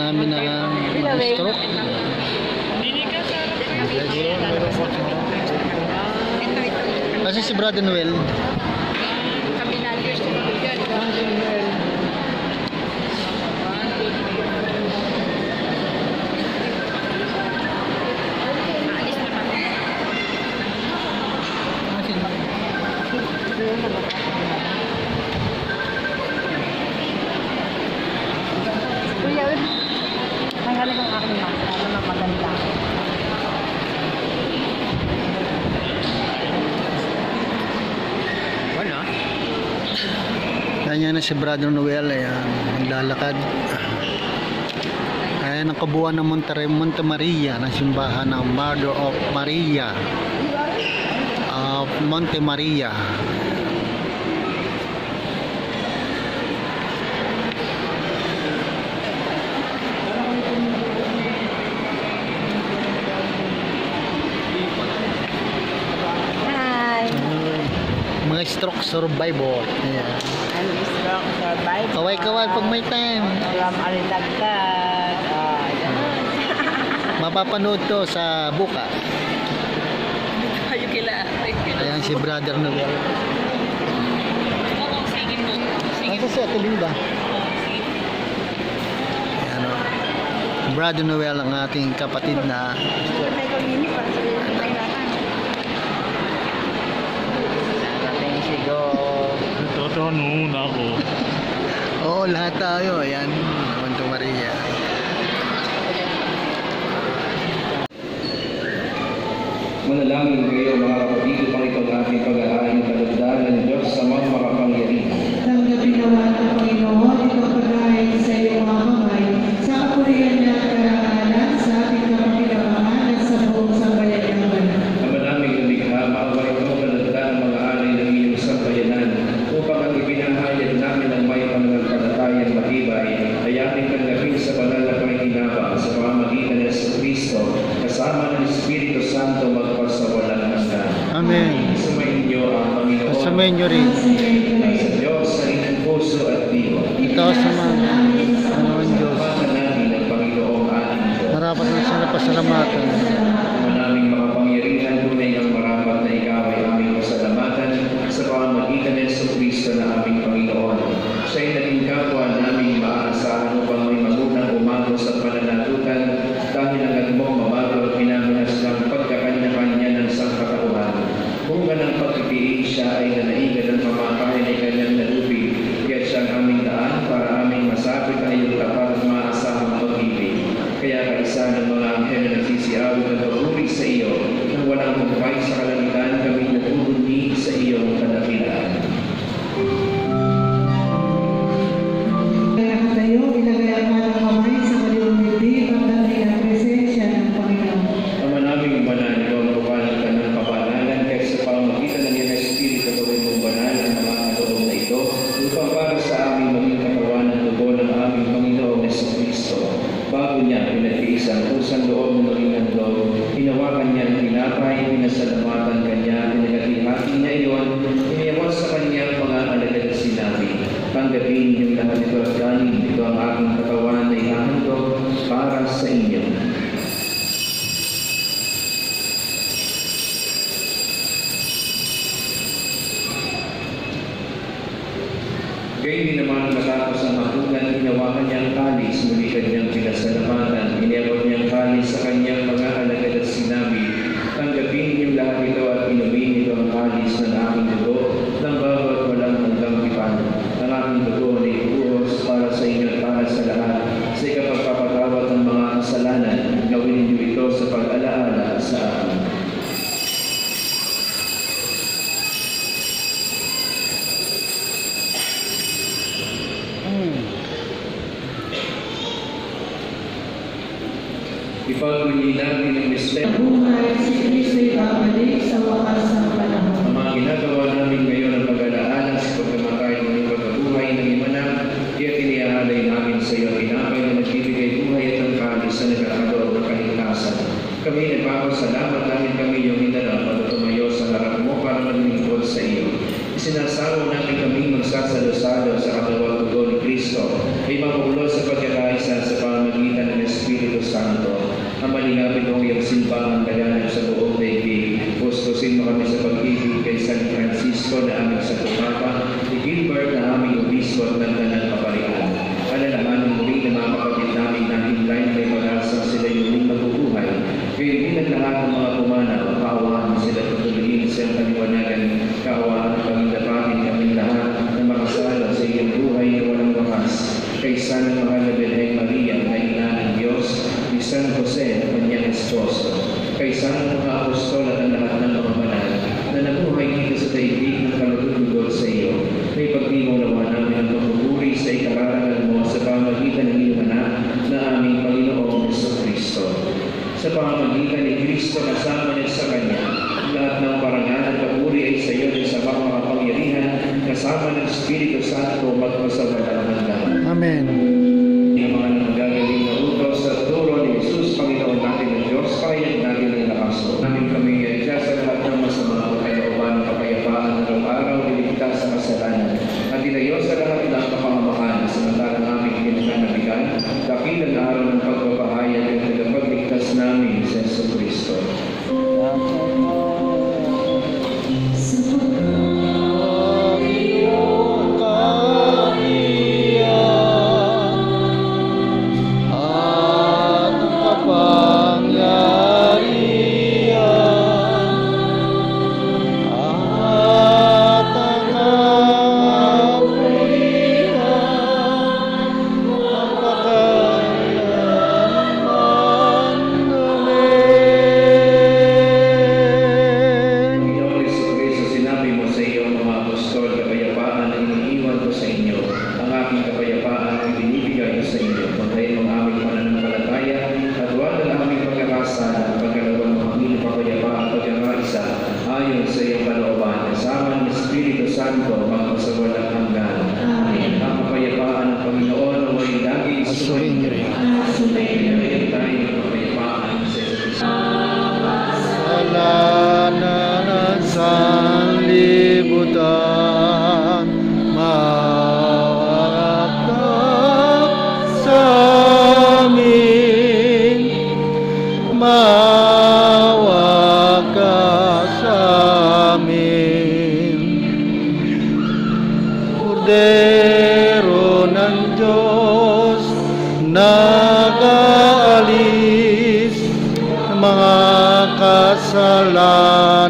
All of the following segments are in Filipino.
namin na stroke. Kasi si Brother Noel, Thank you. namin si Brother Noel. Ayan, naglalakad. Ayan ang kabuuan ng Monterey, Monte Maria ng simbahan ng Mother of Maria of Monte Maria. mga stroke survivor. Ayan. Ano yeah lang survive. Kaway-kaway pag may time. Walang alitagtag. Uh, Mapapanood to sa bukas. Kayo kila. Ayan si brother Noel. Nasa sa tuloy ba? Ayan o. Brother Noel ang ating kapatid na Go. Ito, nung ako. Oo, lahat tayo. Ayan, Monto Maria. Manalangin kayo mga kapatid upang ito ang ating pag-aaralan ng kalagdagan ng Diyos sa mga makapangyarihan. Tanggapin naman ang Panginoon ito Pasalamatan. Ah. ng mga anghel na nagsisiawit at papuri sa iyo na walang humpay sa kalamitan kami natutunig sa iyong kadakilaan. sallallahu aconselhado con las.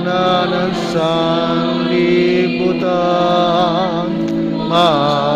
Sananang Sanlibutan. Mahal.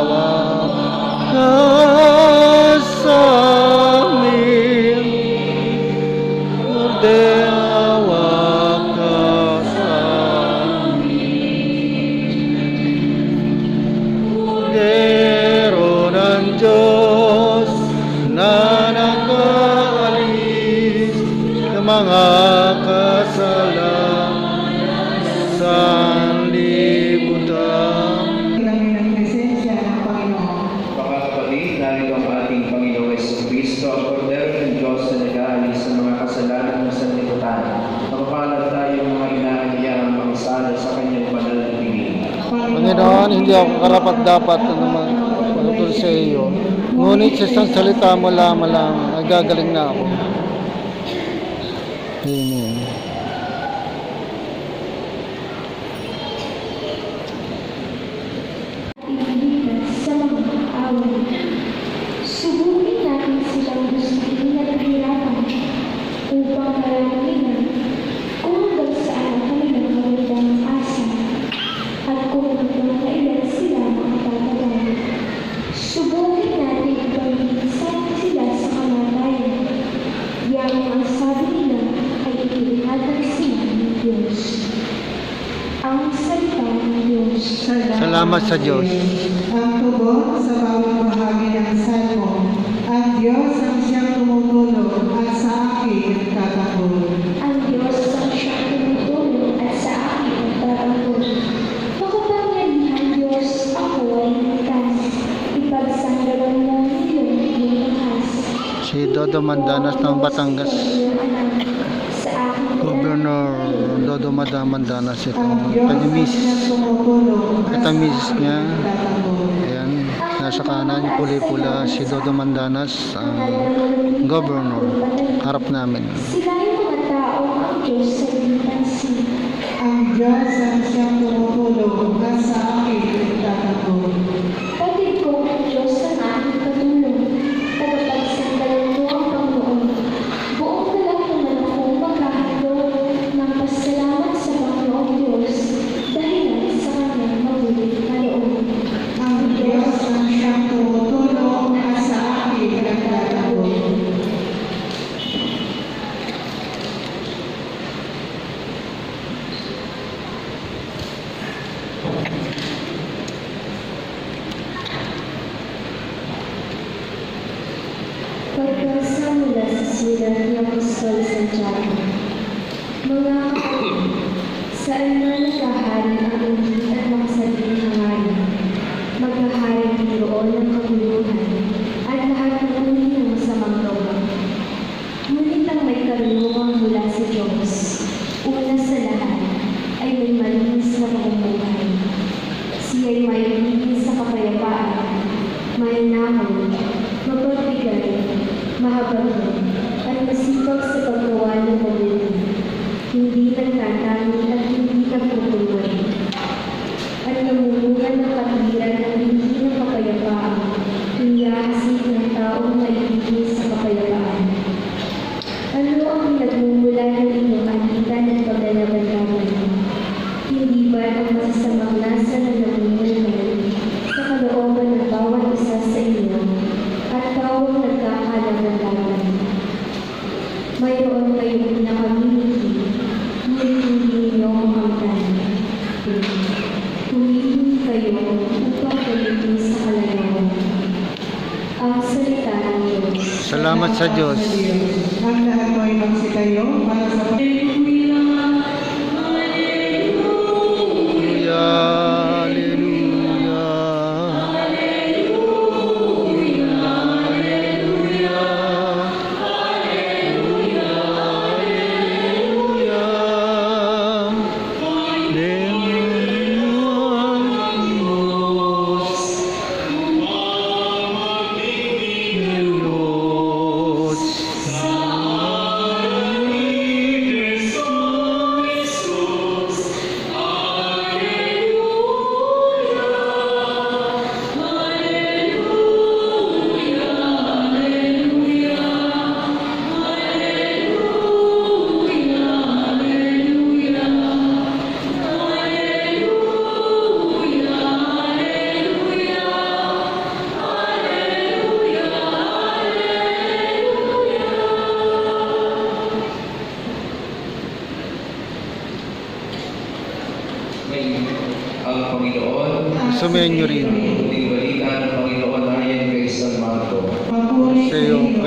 naman hindi ako karapat dapat ano, naman patungkol sa iyo. Ngunit sa isang salita mo lamang na ako. Amen. Sa mga awit. sa Diyos. Ang tugon sa bawat bahagi ng salmo, ang Diyos ang siyang tumutulong at sa akin nagtatakot. Ang Diyos ang siyang tumutulong at sa akin nagtatakot. Makapangyarihan Diyos, ako ay ligtas. Mo ang iyong likas. Si Dodo Mandanas ng Batangas. magdamandanas itong tanimis. At ang misis niya, ayan, nasa kanan, puli-pula si Dodo Mandanas, ang governor, harap namin. Sila mga taong ang Diyos sa pinansin. Ang Diyos ang siyang tumutulo kung sa akin pinagtatanggol. European Space Agency. At paglalaban-laban? Hindi ba ang masasamang nasa na namumulay sa kalooban ng bawat isa sa inyo at bawat nagkakalaban-laban? Mayroon kayong pinakamimiki, ngunit hindi ninyo makamtan. Humihingi kayo upang pagiging sa kalayawan. Ang salita ng Diyos. Salamat sa Diyos. Ang lahat mo ay magsitayo para sa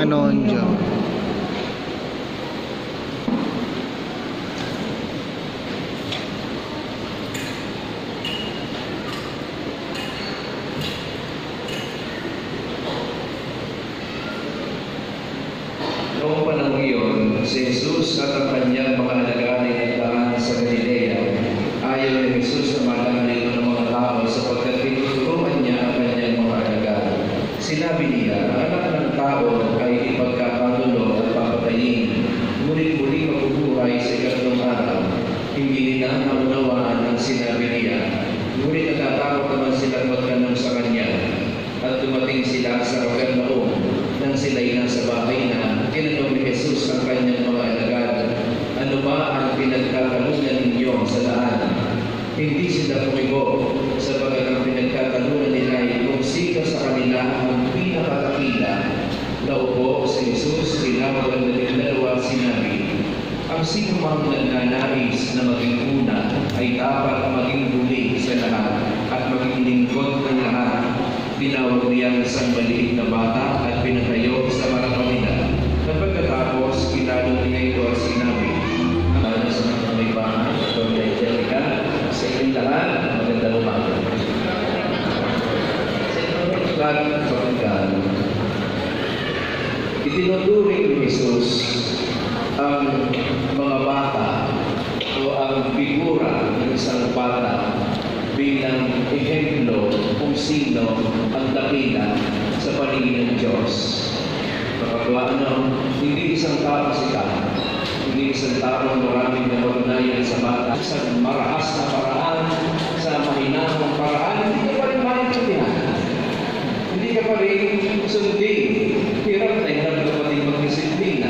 Panginoon Diyos. Noong panahon iyon, si Jesus at ang kanyang mga alagad ay nagdaan sa Galilea. Ayaw ni Jesus na madalito ng mga tao sapagkat tinuturuan niya ang kanyang mga alagad. Sinabi niya, ang anak ng tao ay ipagkakagulo at papatayin. Ngunit muli mabubuhay sa ikatlong araw. Hindi nila naunawaan ang sinabi niya. Ngunit natatakot naman silang magtanong sa kanya. At dumating sila sa Capernaum nang sila'y nasa bahay na tinanong ni Jesus ang kanyang mga alagad, Ano ba ang pinagkakalunan ninyo sa daan? Hindi sila tumigo sapagat ang pinagkakalunan nila ay kung sino sa kanila ang pinakatakila. Naupo si Jesus, tinawag ang dalawa sinabi, ang sino mang nagnanais na maging una ay dapat maging huli sa lahat at maging lingkod ng lahat. Tinawag niya ang isang maliit na bata at pinatayo sa marapan Itinuturing ni Jesus ang mga bata o ang figura ng isang bata bilang ehemplo kung sino ang dakila sa paningin ng Diyos. Kapagawa ano, hindi isang tao si tao. Hindi isang tao maraming napatunayan sa bata. Sa marahas na paraan, sa mahinahong paraan, hindi ka pa rin maintindihan. Hindi ka pa rin sundin. Hirap na hirap ka pa rin magdisiplina.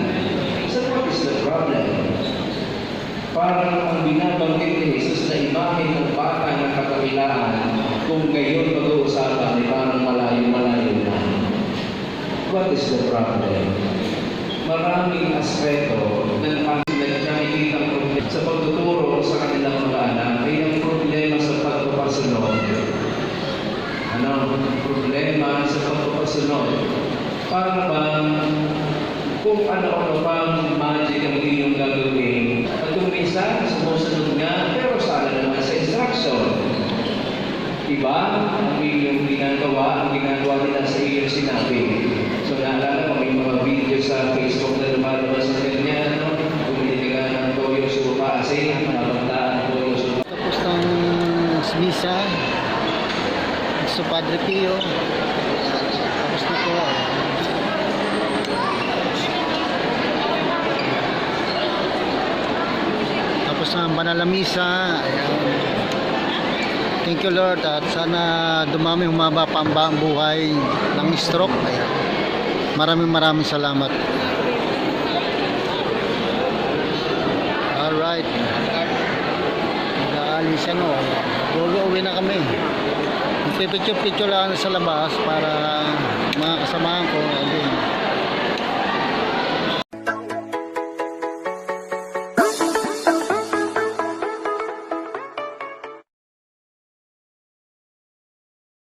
So what is the problem? Parang ang binabanggit ni Jesus na imahe ng bata ng katakilaan, kung gayon pag-uusapan ay parang malayo-malayo na. What is the problem? Maraming aspeto ng nakikita problema sa pagtuturo sa kanilang mga anak ay ang problema sa pagpapasunod. Ano? Problema sa pagpapasunod. Para bang kung ano-ano pang magic ang iyong gagawin. Minsan, sumusunod nga, pero sana naman sa instruction. Diba? Ang iyong ginagawa, ang ginagawa nila sa iyong sinabi. So naalala ko, may mga video sa Facebook na lumalabas sa ganyan, no? Bumili ka ng toyo supa, kasi mabantaan toyo supa. Tapos ng misa, sa Padre Pio, tapos na po. Tapos na ang banal na misa. Ayan. Thank you Lord at sana dumami humaba pa ang buhay ng stroke. Ayan. Maraming maraming salamat. Alright. Nag-aalis siya no. Uwi na kami. Pipicture-picture lang sa labas para mga kasamahan ko. Ayun.